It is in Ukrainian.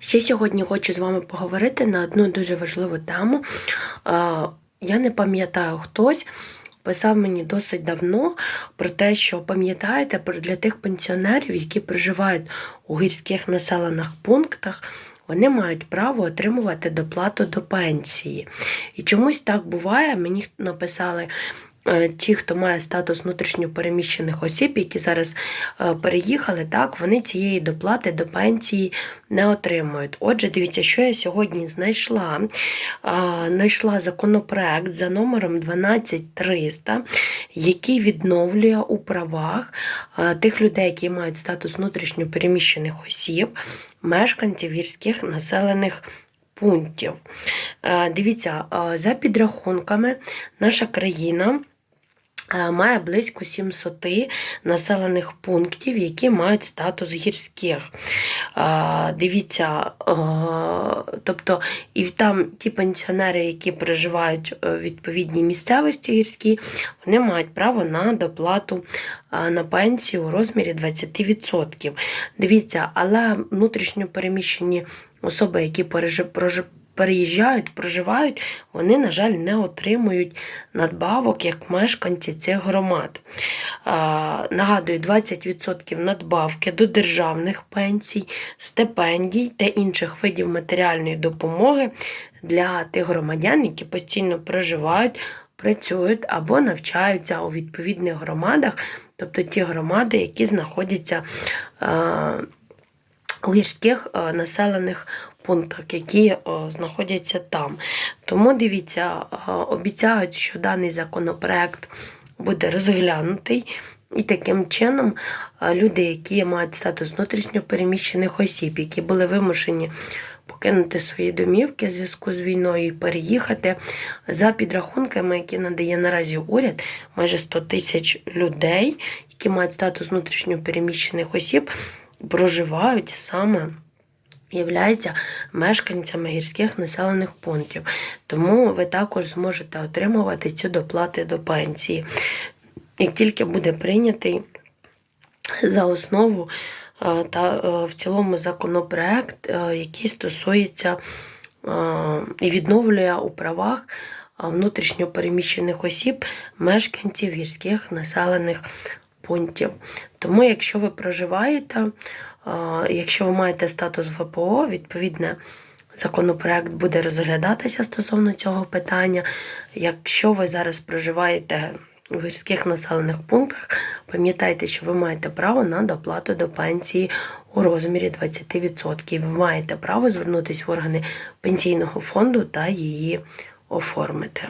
Ще сьогодні хочу з вами поговорити на одну дуже важливу тему. Я не пам'ятаю хтось. Писав мені досить давно про те, що пам'ятаєте для тих пенсіонерів, які проживають у гірських населених пунктах, вони мають право отримувати доплату до пенсії. І чомусь так буває. Мені написали ті, хто має статус внутрішньопереміщених осіб, які зараз е, переїхали, так, вони цієї доплати до пенсії не отримують. Отже, дивіться, що я сьогодні знайшла. Знайшла законопроект за номером 12300, який відновлює у правах тих людей, які мають статус внутрішньопереміщених осіб, мешканців гірських населених пунктів. Е, Дивіться, е, за підрахунками, наша країна. Е, Має близько 700 населених пунктів, які мають статус гірських. Е, Дивіться, е, тобто і там ті пенсіонери, які проживають в відповідній місцевості гірській, вони мають право на доплату на пенсію у розмірі 20%. Дивіться, але внутрішньо переміщені особи, які пережи- прожи- переїжджають, проживають, вони, на жаль, не отримують надбавок як мешканці цих громад. Нагадую, 20% надбавки до державних пенсій, стипендій та інших видів матеріальної допомоги для тих громадян, які постійно проживають, працюють або навчаються у відповідних громадах, тобто ті громади, які знаходяться. У гірських е, населених пунктах, які е, знаходяться там. Тому дивіться, е, обіцяють, що даний законопроект буде розглянутий. І таким чином люди, які мають статус внутрішньопереміщених осіб, які були вимушені покинути свої домівки в зв'язку з війною і переїхати, за підрахунками, які надає наразі уряд, майже 100 тисяч людей, які мають статус внутрішньопереміщених осіб, проживають саме. Являються мешканцями гірських населених пунктів. Тому ви також зможете отримувати цю доплати до пенсії. Як тільки буде прийнятий за основу е, та е, в цілому законопроект, е, який стосується і відновлює у правах е, внутрішньо переміщених осіб мешканців гірських населених пунктів. Тому, якщо ви проживаєте, якщо ви маєте статус ВПО, відповідне законопроект буде розглядатися стосовно цього питання. Якщо ви зараз проживаєте у гірських населених пунктах, пам'ятайте, що ви маєте право на доплату до пенсії у розмірі 20%. Ви маєте право звернутися в органи пенсійного фонду та її оформити.